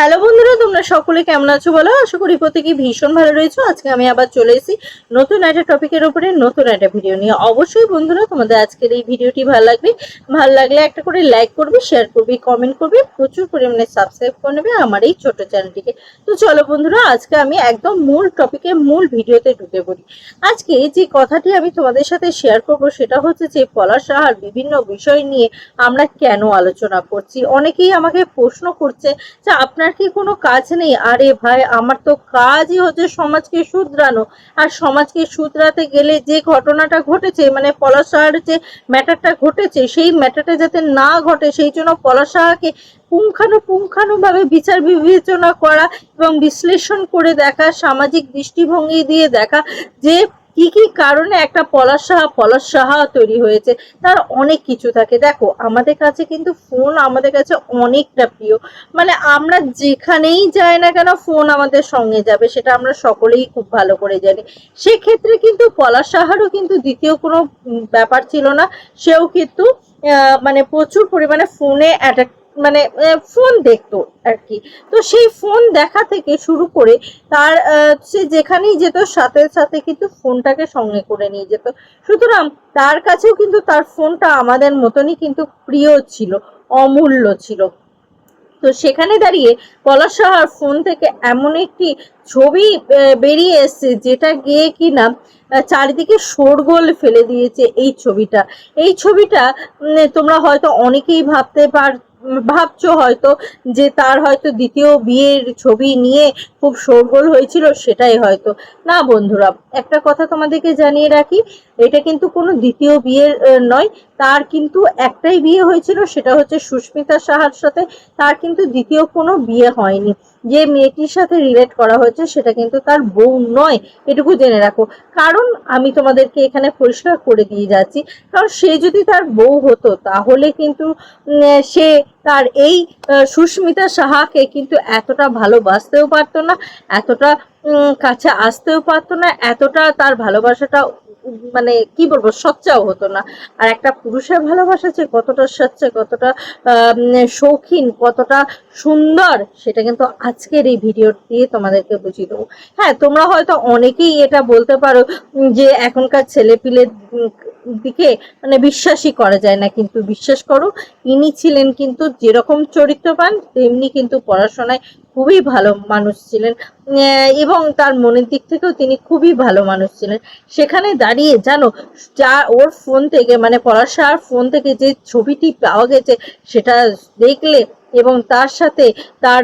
Hello বন্ধুরা, তোমরা সকলে কেমন আছো বলো? আশা করি প্রত্যেকে ভীষণ ভালো রয়েছো। আজকে আমি আবার চলে এসেছি নতুন একটা টপিকের উপরে, নতুন একটা ভিডিও নিয়ে। অবশ্যই বন্ধুরা, তোমাদের আজকের এই ভিডিওটি ভালো লাগবে। ভালো লাগলে একটা করে লাইক করবে শেয়ার করবে কমেন্ট করবে, প্রচুর পরিমাণে সাবস্ক্রাইব করে নেবে আমার এই ছোট চ্যানেলটিকে তো চলো বন্ধুরা, আজকে আমি একদম মূল টপিকে মূল ভিডিওতে ঢুকে পড়ি। আজকে যে কথাটি আমি তোমাদের সাথে শেয়ার করব, সেটা হচ্ছে যে পলাশ সাহার বিভিন্ন বিষয় নিয়ে আমরা কেন আলোচনা করছি? অনেকেই আমাকে প্রশ্ন করছে যে আপনার কি কোনো কাজ নেই? আরে ভাই, আমার তো কাজই হচ্ছে সমাজকে শুধরানো। আর সমাজকে শুধরাতে গেলে যে ঘটনাটা ঘটেছে মানে পলাশ সাহার যে ম্যাটারটা ঘটেছে, সেই ম্যাটারটা যাতে না ঘটে, সেই জন্য পলাশ সাহাকে পুঙ্খানুপুঙ্খানুভাবে বিচার বিবেচনা করা এবং বিশ্লেষণ করে দেখা, সামাজিক দৃষ্টিভঙ্গি দিয়ে দেখা, যে কি কি কারণে একটা পলাশ সাহা পলাশ সাহা তৈরি হয়েছে, তার অনেক কিছু থাকে। দেখো, আমাদের কাছে কিন্তু ফোন আমাদের কাছে অনেকটা প্রিয়। মানে আমরা যেখানেই যাই না কেন ফোন আমাদের সঙ্গে যাবে, সেটা আমরা সকলেই খুব ভালো করে জানি। সেক্ষেত্রে কিন্তু পলাশ সাহারও কিন্তু দ্বিতীয় কোনো ব্যাপার ছিল না। সেও কিন্তু মানে প্রচুর পরিমাণে ফোনে অ্যাটাক মানে ফোন দেখতো আর কি তো সেই ফোন দেখা থেকে শুরু করে তার সে যেখানেই যেত সাথে সাথে কিন্তু ফোনটাকে সঙ্গে করে নিয়ে যেত। সুতরাং তার কাছেও কিন্তু তার ফোনটা আমাদের মতনই কিন্তু প্রিয় ছিল অমূল্য ছিল। তো সেখানে দাঁড়িয়ে পলাশ সাহার ফোন থেকে এমন একটি ছবি বেরিয়ে এসছে যেটা গিয়ে কিনা আহ, চারিদিকে শোরগোল ফেলে দিয়েছে এই ছবিটা। এই ছবিটা তোমরা হয়তো অনেকেই ভাবতে পার ভাবছ হয়তো যে তার হয়তো দ্বিতীয় বিয়ের ছবি নিয়ে খুব শোরগোল হয়েছিল, সেটাই হয়তো। না বন্ধুরা, একটা কথা তোমাদেরকে জানিয়ে রাখি এটা কিন্তু কোনো দ্বিতীয় বিয়ের নয়। তার কিন্তু একটাই বিয়ে হয়েছিল, সেটা হচ্ছে সুস্মিতা সাহার সাথে। তার কিন্তু দ্বিতীয় কোনো বিয়ে হয়নি। যে মেয়েটির সাথে রিলেট করা হয়েছে, সেটা কিন্তু তার বউ নয়। এটুকু জেনে রাখো। কারণ আমি তোমাদেরকে এখানে পরিষ্কার করে দিয়ে যাচ্ছি, কারণ সে যদি তার বউ হতো, তাহলে কিন্তু সে তার এই সুস্মিতা সাহাকে কিন্তু এতটা ভালোবাসতেও পারতো না, এতটা কাছে আসতেও পারতো না, এতটা তার ভালোবাসাটা মানে কি বলব, সচ্চাও হতো না। আর একটা পুরুষের ভালোবাসা যে কতটা সচ্চা কতটা শৌখিন, কতটা সুন্দর, সেটা কিন্তু আজকের এই ভিডিও দিয়ে তোমাদেরকে বুঝিয়ে দেবো। হ্যাঁ তোমরা হয়তো অনেকেই এটা বলতে পারো যে এখনকার ছেলেপিলের দিকে মানে বিশ্বাসই করা যায় না। কিন্তু বিশ্বাস করো, ইনি ছিলেন কিন্তু যেরকম চরিত্র চরিত্রবান, তেমনি কিন্তু পড়াশোনায় খুবই ভালো মানুষ ছিলেন। এবং তার মনের দিক থেকেও তিনি খুবই ভালো মানুষ ছিলেন। সেখানে দাঁড়িয়ে জানো, যা ওর ফোন থেকে মানে পলাশার ফোন থেকে যে ছবিটি পাওয়া গেছে, সেটা দেখলে এবং তার সাথে তার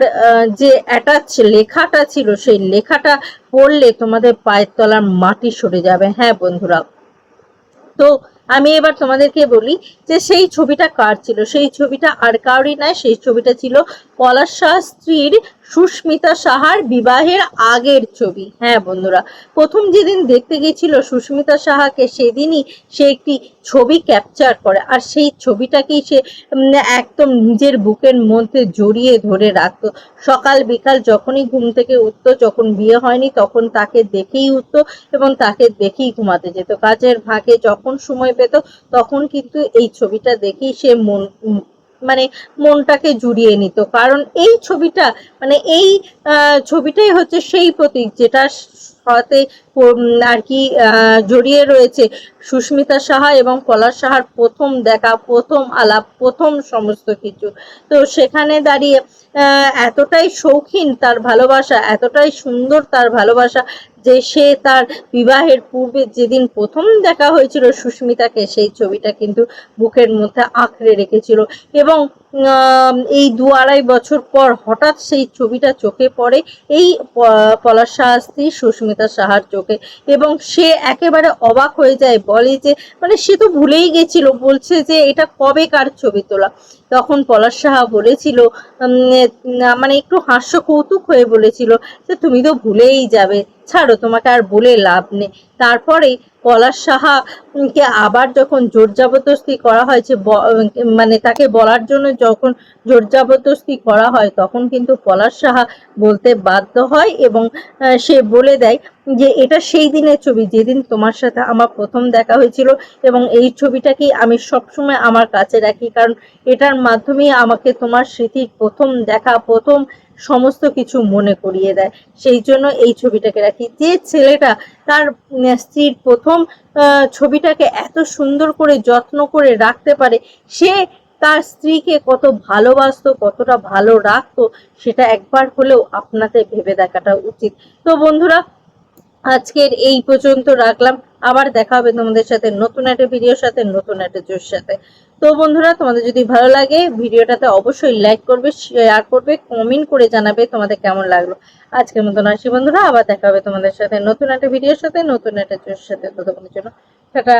যে অ্যাটাচ লেখাটা ছিল, সেই লেখাটা পড়লে তোমাদের পায়ের তলার মাটি সরে যাবে। হ্যাঁ বন্ধুরা। তো আমি এবার তোমাদেরকে বলি যে সেই ছবিটা কার ছিল? সেই ছবিটা আর কারই নয়, সেই ছবিটা ছিল পলাশ শাহ স্ত্রীর সুস্মিতা সাহার বিবাহের আগের ছবি। হ্যাঁ বন্ধুরা, প্রথম যেদিন দেখতে গেছিল সুস্মিতা সাহাকে, সেদিনই সে একটি ছবি ক্যাপচার করে। আর সেই ছবিটাকেই সে একদম নিজের বুকের মধ্যে জড়িয়ে ধরে রাখতো। সকাল বিকাল যখনই ঘুম থেকে উঠতো, যখন বিয়ে হয়নি, তখন তাকে দেখেই উঠতো এবং তাকে দেখেই ঘুমাতে যেত। কাজের ভাগে যখন সময় পেত, তখন কিন্তু এই ছবিটা দেখেই সে মন মানে মনটাকে জুড়িয়ে নিত। কারণ এই ছবিটা মানে এই ছবিটাই হচ্ছে সেই প্রতীক যেটা সাথে আর কি জড়িয়ে রয়েছে। সুস্মিতা সাহা এবং পলাশ সাহার প্রথম দেখা, প্রথম আলাপ, প্রথম সমস্ত কিছু। তো সেখানে দাঁড়িয়ে এতটাই শৌখিন তার ভালোবাসা, এতটাই সুন্দর তার ভালোবাসা যে সে তার বিবাহের পূর্বে যেদিন প্রথম দেখা হয়েছিল সুস্মিতাকে, সেই ছবিটা কিন্তু বুকের মধ্যে আঁকড়ে রেখেছিল। এবং এই দু আড়াই বছর পর হঠাৎ সেই ছবিটা চোখে পড়ে। এই পলাশ সাহা স্ত্রী সুস্মিতা সাহার চোখে এবং সে একেবারে অবাক হয়ে যায়, বলে যে মানে সে তো ভুলেই গেছিল, বলছে যে, এটা কবে কার ছবি তোলা? তখন পলাশ সাহা বলেছিল মানে একটু হাস্য কৌতুক হয়ে বলেছিল যে, তুমি তো ভুলেই যাবে। ছাড়ো, তোমাকে আর বলে লাভ নেই। তারপরে পলাশ সাহা কে আবার যখন জোর জবরদস্তি করা হয়েছে, ব- মানে তাকে বলার জন্য যখন জোর জবরদস্তি করা হয়, তখন কিন্তু পলাশ সাহা বলতে বাধ্য হয় এবং সে বলে দেয় যে, এটা সেই দিনের ছবি, যেদিন তোমার সাথে আমার প্রথম দেখা হয়েছিল এবং এই ছবিটাকেই আমি সবসময় আমার কাছে রাখি, কারণ এটার মাধ্যমেই আমাকে তোমার স্মৃতির প্রথম দেখা, প্রথম সমস্ত কিছু মনে করিয়ে দেয়। সেই জন্য এই ছবিটাকে রাখি। যে ছেলেটা তার স্ত্রীর প্রথম ছবিটাকে এত সুন্দর করে যত্ন করে রাখতে পারে, সে তার স্ত্রীকে কত ভালোবাসতো, কতটা ভালো রাখতো, সেটা একবার হলেও আপনাদের ভেবে দেখাটা উচিত। তো বন্ধুরা, আজকের এই পর্যন্ত রাখলাম। আবার দেখা হবে তোমাদের সাথে নতুন একটা ভিডিওর সাথে, নতুন একটা জোর সাথে। তো বন্ধুরা, তোমাদের যদি ভালো লাগে, ভিডিওটাতে অবশ্যই লাইক করবে শেয়ার করবে কমেন্ট করে জানাবে তোমাদের কেমন লাগল। আজকের মতন আসি বন্ধুরা, আবার দেখা হবে তোমাদের সাথে নতুন একটা ভিডিওর সাথে, নতুন একটা জোর সাথে ততক্ষণের জন্য। টাটা।